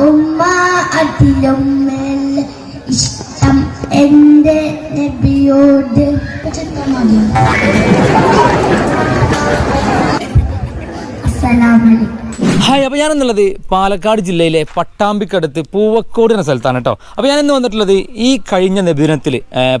ഉമ്മ അതിലും മേലെ ഇഷ്ടം എന്റെ നബിയോട് അസ്സലാമലൈക്കും ഹായ് അപ്പോൾ ഞാനെന്നുള്ളത് പാലക്കാട് ജില്ലയിലെ പട്ടാമ്പിക്കടുത്ത് പൂവക്കോട് എന്ന സ്ഥലത്താണ് കേട്ടോ. അപ്പോൾ ഞാൻ ഇന്ന് വന്നിട്ടുള്ളത് ഈ കഴിഞ്ഞ നിബിനത്തിൽ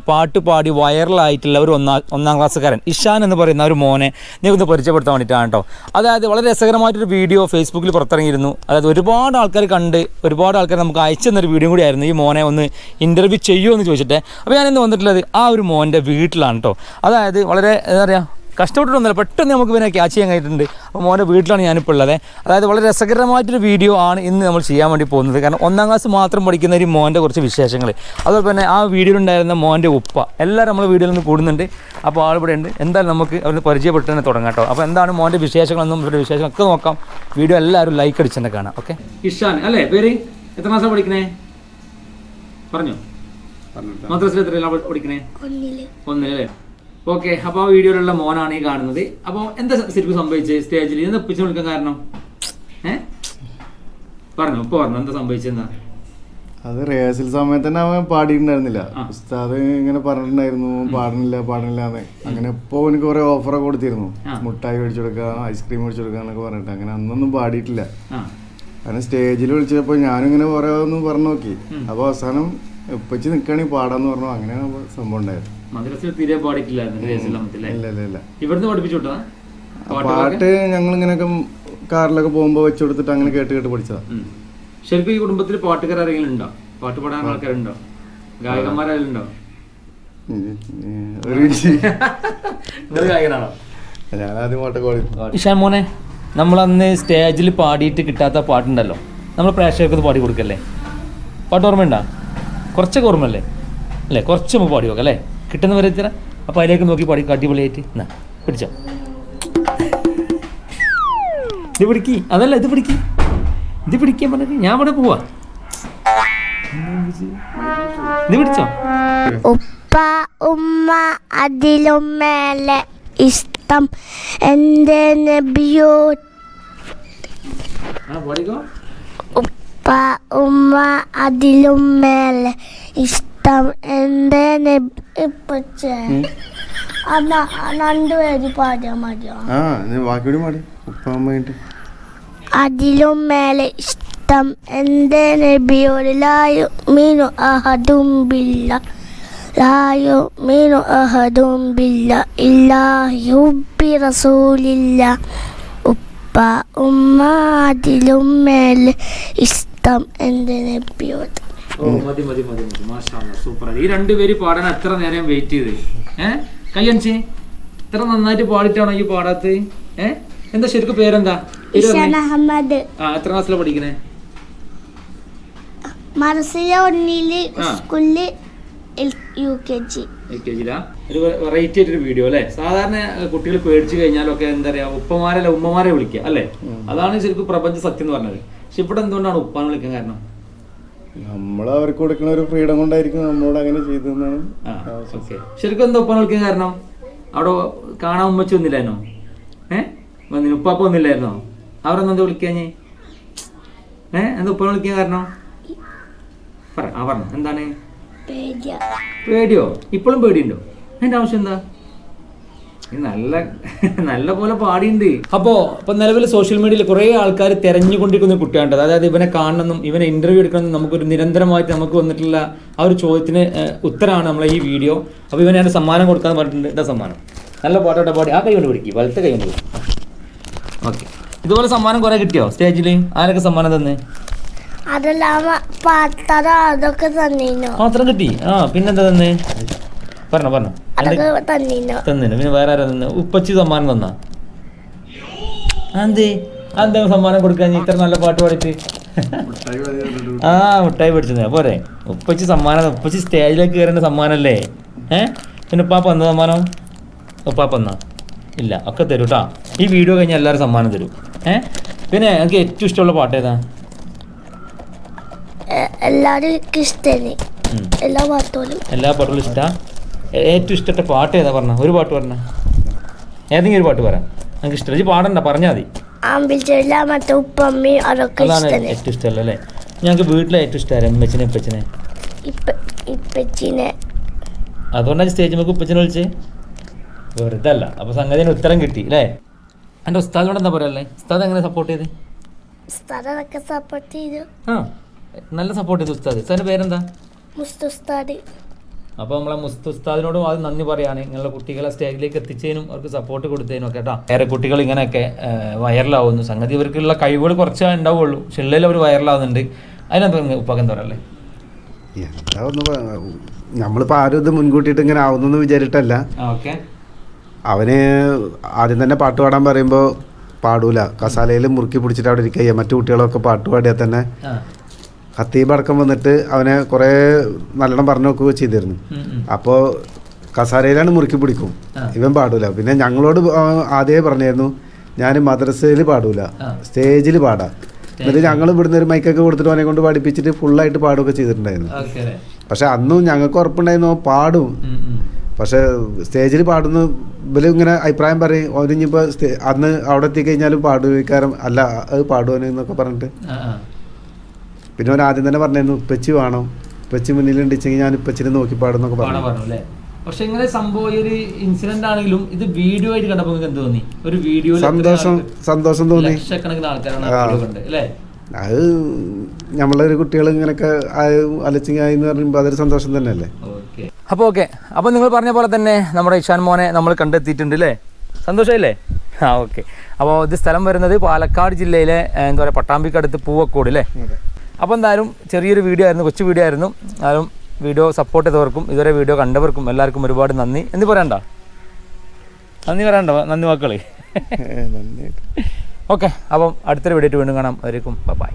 പാട്ട് പാടി വൈറലായിട്ടുള്ള ഒരു ഒന്നാം ഒന്നാം ക്ലാസ്സുകാരൻ ഇഷാൻ എന്ന് പറയുന്ന ഒരു മോനെ നിങ്ങൾക്ക് പരിചയപ്പെടുത്താൻ വേണ്ടിയിട്ടാണ് കേട്ടോ. അതായത് വളരെ രസകരമായിട്ടൊരു വീഡിയോ ഫേസ്ബുക്കിൽ പുറത്തിറങ്ങിയിരുന്നു. അതായത് ഒരുപാട് ആൾക്കാർ കണ്ട് ഒരുപാട് ആൾക്കാർ നമുക്ക് അയച്ചു തന്നൊരു വീഡിയോ കൂടി ആയിരുന്നു ഈ മോനെ ഒന്ന് ഇന്റർവ്യൂ ചെയ്യുമോ എന്ന് ചോദിച്ചിട്ട്. അപ്പോൾ ഇന്ന് വന്നിട്ടുള്ളത് ആ ഒരു മോന്റെ വീട്ടിലാണ് കേട്ടോ. അതായത് വളരെ എന്താ പറയുക കഷ്ടപ്പെട്ടിട്ടൊന്നുമില്ല പെട്ടെന്ന് നമുക്ക് ഇവനെ ക്യാച്ച് ചെയ്യാൻ കഴിഞ്ഞിട്ടുണ്ട്. അപ്പോൾ മോന്റെ വീട്ടിലാണ് ഞാനിപ്പോൾ ഉള്ളത്. അതായത് വളരെ രസകരമായിട്ടൊരു വീഡിയോ ആണ് ഇന്ന് നമ്മൾ ചെയ്യാൻ വേണ്ടി പോകുന്നത്. കാരണം ഒന്നാം ക്ലാസ് മാത്രം പഠിക്കുന്ന ഒരു മോന്റെ കുറച്ച് വിശേഷങ്ങൾ അതുപോലെ തന്നെ ആ വീഡിയോയിലുണ്ടായിരുന്ന മോന്റെ ഉപ്പ. എല്ലാവരും നമ്മൾ വീഡിയോയിൽ നിന്ന് കൂടുന്നുണ്ട്. അപ്പോൾ ആളിവിടെ ഉണ്ട്. എന്തായാലും നമുക്ക് അവർ പരിചയപ്പെട്ട് തന്നെ തുടങ്ങാം കേട്ടോ. അപ്പോൾ എന്താണ് മോന്റെ വിശേഷങ്ങളെന്നും ഇവരുടെ വിശേഷങ്ങളൊക്കെ നോക്കാം. വീഡിയോ എല്ലാവരും ലൈക്ക് അടിച്ച് തന്നെ കാണാം. ഓക്കെ ഇഷാൻ. അല്ലേ? പേര്? എത്ര മാസം പഠിക്കണേ? പറഞ്ഞു. മദ്രസിൽ എത്രയാണ് പഠിക്കണേ? ഒന്നിൽ. ഒന്നില്ലേ ഓക്കെ അപ്പോൾ ആ വീഡിയോയിലുള്ള മോനാണ് ഈ കാണുന്നത്. അപ്പോൾ എന്താ ശരിക്കും സംഭവിച്ചത് സ്റ്റേജിൽ ഇന്ന് ഒപ്പിച്ചു നിൽക്കാൻ കാരണം? ഏ? പറഞ്ഞു ഇപ്പൊ പറഞ്ഞു എന്താ സംഭവിച്ചെന്നാ അത് റിഹേഴ്സൽ സമയത്ത് തന്നെ അവൻ പാടിയിട്ടുണ്ടായിരുന്നില്ല. ഉസ്താദ് ഇങ്ങനെ പറഞ്ഞിട്ടുണ്ടായിരുന്നു പാടണില്ല പാടണില്ല എന്ന്. അങ്ങനെ ഇപ്പോൾ എനിക്ക് കുറെ ഓഫറൊക്കെ കൊടുത്തിരുന്നു. മുട്ടായി മേടിച്ചു കൊടുക്കാം ഐസ്ക്രീം മേടിച്ചു കൊടുക്കുക എന്നൊക്കെ പറഞ്ഞിട്ട്. അങ്ങനെ അന്നൊന്നും പാടിയിട്ടില്ല. കാരണം അങ്ങനെ സ്റ്റേജിൽ വിളിച്ചപ്പോ ഞാനിങ്ങനെ ഒന്നും പറഞ്ഞു നോക്കി. അപ്പോൾ അവസാനം ഉപ്പച്ച് നിൽക്കണേ പാടാന്ന് പറഞ്ഞു. അങ്ങനെയാണ് സംഭവം ഉണ്ടായത്. മദ്രസിൽ തീരെ ഇല്ല ഇവിടുന്ന് പഠിപ്പിച്ചു പാട്ട് ഞങ്ങൾ ഇങ്ങനെയൊക്കെ കാറിലൊക്കെ പോകുമ്പോ വെച്ചു കൊടുത്തിട്ട് അങ്ങനെ കേട്ട് കേട്ട് പഠിച്ചതാ. ശരിക്കും ഈ കുടുംബത്തിൽ പാട്ടുകാർ ആരെങ്കിലും ഉണ്ടോ? പാട്ട് പാടാൻ ആൾക്കാരുണ്ടോ? ഗായകന്മാരെല്ലാം ഉണ്ടോ ഇഷാൻ മോനെ നമ്മൾ അന്ന് സ്റ്റേജിൽ പാടിയിട്ട് കിട്ടാത്ത പാട്ടുണ്ടല്ലോ. നമ്മൾ പ്രേക്ഷകർക്ക് പാടി കൊടുക്കല്ലേ? പാട്ട് ഓർമ്മയുണ്ടോ? കുറച്ചൊക്കെ ഓർമ്മയല്ലേ? അല്ലേ കുറച്ച് നമുക്ക് പാടി നോക്കാം അല്ലേ? കിട്ടുന്ന വരെ ഇത്ര അപ്പോൾ അതിലേക്ക് നോക്കി പാടി അടിപൊളിയായിട്ട്. എന്നാ പിടിച്ചോ. ഇത് പിടിക്കി. അതല്ല ഇത് പിടിക്കി. ഇത് പിടിക്കാൻ പറഞ്ഞത് ഞാൻ ഇവിടെ പോവാ. ഇത് പിടിച്ചോ? ഉപ്പ ഉമ്മ അതിലും മേലെ ഇഷ്ടം. എന്റെ നബിയോ. ഉപ്പ ഉമ്മ അതിലും മേലെ ഇഷ്ടം. എന്റെ നബി ഇപ്പച്ചേ. അമ്മ രണ്ടുപേര് പാടിയാൽ മതിയോ? ആ നീ ബാക്കിയോടി പാടി. ഉപ്പ അമ്മയിട്ട് അതിലും മേലെ ഇഷ്ടം. എന്റെ നബിയോട് ലായു മീനു അഹദും ബില്ല. ലായു മീനു അഹദും ബില്ല. ഇല്ലാഹുബി റസൂലില്ല. ഉപ്പ ഉമ്മ അതിലും മേലെ ഇഷ്ടം. എന്റെ നബിയോട് ഓ മതി മതി മതി മതി. മാഷാ സൂപ്പർ ഈ രണ്ടുപേര് പാടാൻ എത്ര നേരം വെയിറ്റ് ചെയ്ത്? ഏ? കയ്യൻസി ഇത്ര നന്നായിട്ട് പാടിട്ടാണോ ഈ പാടാത്തത്? ഏ? എന്താ ശരിക്കും പേരെന്താ? അഹമ്മദ്. ആ എത്ര ക്ലാസ്സിലാ പഠിക്കണേ? മർസിയ ഒന്നിൽ. സ്കൂളിൽ യു കെ ജി. ഒരു വെറൈറ്റി ആയിട്ടൊരു വീഡിയോ അല്ലേ? സാധാരണ കുട്ടികൾ പേടിച്ചു കഴിഞ്ഞാലൊക്കെ എന്താ പറയാ ഉപ്പമാരല്ല ഉമ്മമാരെ വിളിക്കുക അല്ലേ? അതാണ് ശരിക്കും പ്രപഞ്ച സത്യം എന്ന് പറഞ്ഞത്. പക്ഷെ ഇവിടെ എന്തുകൊണ്ടാണ് ഉപ്പാന്ന് വിളിക്കാൻ കാരണം? നമ്മൾ അവർക്ക് കൊടുക്കുന്ന ഒരു ഫ്രീഡം കൊണ്ടായിരിക്കും നമ്മളോട് അങ്ങനെ ചെയ്തതെന്നാണ് ശരിക്കും എന്താ ഒപ്പം കളിക്കാൻ കാരണം? അവിടെ കാണാൻ ഉമ്മച്ചു വന്നില്ലായിരുന്നോ? ഏഹ് വന്നില്ല. ഉപ്പാപ്പ വന്നില്ലായിരുന്നോ? അവരെന്താ എന്താ വിളിക്കാഞ്ഞേ ഏഹ് എന്താ ഉപ്പ വിളിക്കാൻ കാരണം? പറ ആ പറഞ്ഞു. എന്താണ്? പേടിയ. പേടിയോ? ഇപ്പോഴും പേടിയുണ്ടോ? അതിന്റെ ആവശ്യം എന്താ? നല്ല നല്ല പോലെ പാടിയുണ്ട്. അപ്പോ ഇപ്പൊ നിലവിൽ സോഷ്യൽ മീഡിയയിൽ കുറെ ആൾക്കാർ തെരഞ്ഞുകൊണ്ടിരിക്കുന്ന കുട്ടിയാണ് അതായത് ഇവനെ കാണണമെന്നും ഇവനെ ഇന്റർവ്യൂ എടുക്കണമെന്നും നമുക്കൊരു നിരന്തരമായിട്ട് നമുക്ക് വന്നിട്ടുള്ള ആ ഒരു ചോദ്യത്തിന് ഉത്തരമാണ് നമ്മളെ ഈ വീഡിയോ അപ്പൊ ഇവനെ ഞാൻ സമ്മാനം കൊടുക്കാന്ന് പറഞ്ഞിട്ടുണ്ട്. എന്താ സമ്മാനം. നല്ല പാട്ടോട്ടെ പാടി. ആ കൈ കൊണ്ട് പിടിക്കും. വലത്തെ കൈ കൊണ്ട് പിടിക്കും. ഓക്കെ. ഇതുപോലെ സമ്മാനം കുറെ കിട്ടിയോ സ്റ്റേജിൽ? ആരൊക്കെ സമ്മാനം തന്നെ? മാത്രം കിട്ടി. ആ പിന്നെന്താ തന്നെ? പറഞ്ഞോ പറഞ്ഞോ. തന്നീനോ? പിന്നെ വേറെ ആരാ തന്നെ ഉപ്പച്ചി സമ്മാനം തന്നാ. എന്തേ സമ്മാനം കൊടുക്കാൻ? ഇത്ര നല്ല പാട്ട് പാടിയിട്ട്. പറഞ്ഞിട്ട് ആ മുട്ടായി പഠിച്ചത് പോരെ. ഉപ്പച്ചി സമ്മാനം ഉപ്പച്ചി സ്റ്റേജിലേക്ക് കയറേണ്ട സമ്മാനല്ലേ? ഏ? പിന്നെ ഉപ്പാപ്പ എന്താ സമ്മാനം? ഉപ്പാപ്പ എന്നാ ഇല്ല ഒക്കെ തരും കേട്ടോ ഈ വീഡിയോ കഴിഞ്ഞാൽ എല്ലാവരും സമ്മാനം തരും. ഏ? പിന്നെ എനിക്ക് ഏറ്റവും ഇഷ്ടമുള്ള പാട്ട് ഏതാ? എല്ലാവരും ഇഷ്ടമാണ് എല്ലാ പാട്ടുകളും. എല്ലാ പാട്ടുകളും ഇഷ്ടാ? ഏ- ഏറ്റവും ഇഷ്ടപ്പെട്ട പാട്ട് ഏതാ പറഞ്ഞ? ഒരു പാട്ട് പറഞ്ഞ. ഏതെങ്കിലും ഒരു പാട്ട് പറയാം. നിങ്ങൾക്ക് ഇഷ്ടം ഈ പാടണ്ട പറഞ്ഞാൽ മതി. അതാണ് ഏറ്റവും ഇഷ്ടമല്ല അല്ലേ? ഞങ്ങൾക്ക് വീട്ടിലെ ഏറ്റവും ഇഷ്ടമാണ് അമ്മച്ചനെ ഇപ്പച്ചനെ ഇപ്പ ഇപ്പച്ചിനെ. അതുകൊണ്ടാണ് സ്റ്റേജ് നമുക്ക് ഉപ്പച്ചനെ വിളിച്ച്. വെറുതെ അല്ല അപ്പോൾ സംഗതിന് ഉത്തരം കിട്ടി അല്ലേ? എന്റെ ഉസ്താദിനോട് എന്താ പറയല്ലേ ഉസ്താദ് എങ്ങനെ സപ്പോർട്ട് ചെയ്ത്? ഉസ്താദൊക്കെ സപ്പോർട്ട് ചെയ്തു. ആ. നല്ല സപ്പോർട്ട് ചെയ്തു ഉസ്താദ്. ഉസ്താദിന്റെ പേരെന്താ? മുസ്തുസ്താദ് അപ്പോൾ നമ്മളെ മുസ്തുസ്താദിനോടും അത് നന്ദി പറയാണ്. നിങ്ങളുടെ കുട്ടികളെ സ്റ്റേജിലേക്ക് എത്തിച്ചതിനും അവർക്ക് സപ്പോർട്ട് കൊടുത്തതിനും ഒക്കെ കേട്ടോ. വേറെ കുട്ടികൾ ഇങ്ങനെയൊക്കെ വൈറലാവുന്നു. സംഗതി ഇവർക്കുള്ള കഴിവുകൾ കുറച്ച് ഉണ്ടാവുള്ളൂ. പക്ഷെ ഉള്ളിൽ അവർ വൈറലാവുന്നുണ്ട്. അതിനകത്ത് ഉപ്പാക്ക് എന്താ പറയല്ലേ എന്താ ഒന്ന് നമ്മളിപ്പോൾ ആരും ഇത് മുൻകൂട്ടിയിട്ട് ഇങ്ങനെ ആവുന്നു വിചാരിട്ടല്ല ഓക്കെ. അവന് ആദ്യം തന്നെ പാട്ട് പാടാൻ പറയുമ്പോൾ പാടൂല. കസാലയിൽ മുറുക്കി പിടിച്ചിട്ട് അവിടെ ഇരിക്കുക മറ്റു കുട്ടികളൊക്കെ പാട്ട് പാടിയാൽ തന്നെ ആ ഖത്തീബ് അടക്കം വന്നിട്ട് അവനെ കുറേ നല്ലോണം പറഞ്ഞു നോക്കുകയോ ചെയ്തിരുന്നു. അപ്പോൾ കസാരയിലാണ് മുറുക്കി പിടിക്കും. ഇവൻ പാടൂല. പിന്നെ ഞങ്ങളോട് ആദ്യമേ പറഞ്ഞായിരുന്നു ഞാൻ മദ്രസയിൽ പാടൂല സ്റ്റേജിൽ പാടാം. എന്നിട്ട് ഞങ്ങൾ ഇവിടുന്ന് ഒരു മൈക്കൊക്കെ കൊടുത്തിട്ട് അവനെ കൊണ്ട് പാടിപ്പിച്ചിട്ട് ഫുള്ളായിട്ട് പാടുകയൊക്കെ ചെയ്തിട്ടുണ്ടായിരുന്നു. പക്ഷെ അന്നും ഞങ്ങൾക്ക് ഉറപ്പുണ്ടായിരുന്നു പാടും. പക്ഷെ സ്റ്റേജിൽ പാടുന്ന ഇവർ ഇങ്ങനെ അഭിപ്രായം പറയും ഓനിഞ്ഞിപ്പോൾ അന്ന് അവിടെ എത്തിക്കഴിഞ്ഞാലും പാടുവിക്കാരം അല്ല അത് പാടുവനെന്നൊക്കെ പറഞ്ഞിട്ട്. പിന്നെ അവൻ ആദ്യം തന്നെ പറഞ്ഞിരുന്നു ഉപ്പച്ചി വേണം. ഉപ്പച്ചി മുന്നിലുണ്ടെങ്കിൽ ഞാൻ ഉപ്പച്ചിനെ നോക്കി പാടുന്നൊക്കെ പറഞ്ഞു. പക്ഷെ ഇങ്ങനെ സംഭവം ഈ ഒരു ഇൻസിഡന്റ് ആണെങ്കിലും ഇത് വീഡിയോ ആയിട്ട് കണ്ടപ്പോൾ നിങ്ങൾക്ക് എന്ത് തോന്നി? ഒരു വീഡിയോ സന്തോഷം സന്തോഷം തോന്നി. ലക്ഷക്കണക്കിന് ആൾക്കാരാണ് അല്ലേ? അത് നമ്മളെ ഒരു കുട്ടികൾ ഇങ്ങനെയൊക്കെ അലച്ചിങ്ങായി എന്ന് പറയുമ്പോൾ അതൊരു സന്തോഷം തന്നെയല്ലേ? ഓക്കെ. അപ്പോൾ ഓക്കെ. അപ്പോൾ നിങ്ങൾ പറഞ്ഞ പോലെ തന്നെ നമ്മുടെ ഇഷാൻ മോനെ നമ്മൾ കണ്ടെത്തിയിട്ടുണ്ട് അല്ലേ? സന്തോഷമല്ലേ ആ ഓക്കെ. അപ്പോൾ ഇത് സ്ഥലം വരുന്നത് പാലക്കാട് ജില്ലയിലെ എന്താ പറയുക പട്ടാമ്പിക്കടുത്ത് പൂവക്കോട് അല്ലേ? അപ്പോൾ എന്തായാലും ചെറിയൊരു വീഡിയോ ആയിരുന്നു കൊച്ചു വീഡിയോ ആയിരുന്നു. എന്നാലും വീഡിയോ സപ്പോർട്ട് ചെയ്തവർക്കും ഇതുവരെ വീഡിയോ കണ്ടവർക്കും എല്ലാവർക്കും ഒരുപാട് നന്ദി. എന്ത് പറയണ്ട. നന്ദി പറയണ്ട നന്ദി വാക്കുകളെ ഓക്കെ അപ്പം അടുത്തൊരു വീഡിയോ വീണ്ടും കാണാം. അവർക്കും ബൈ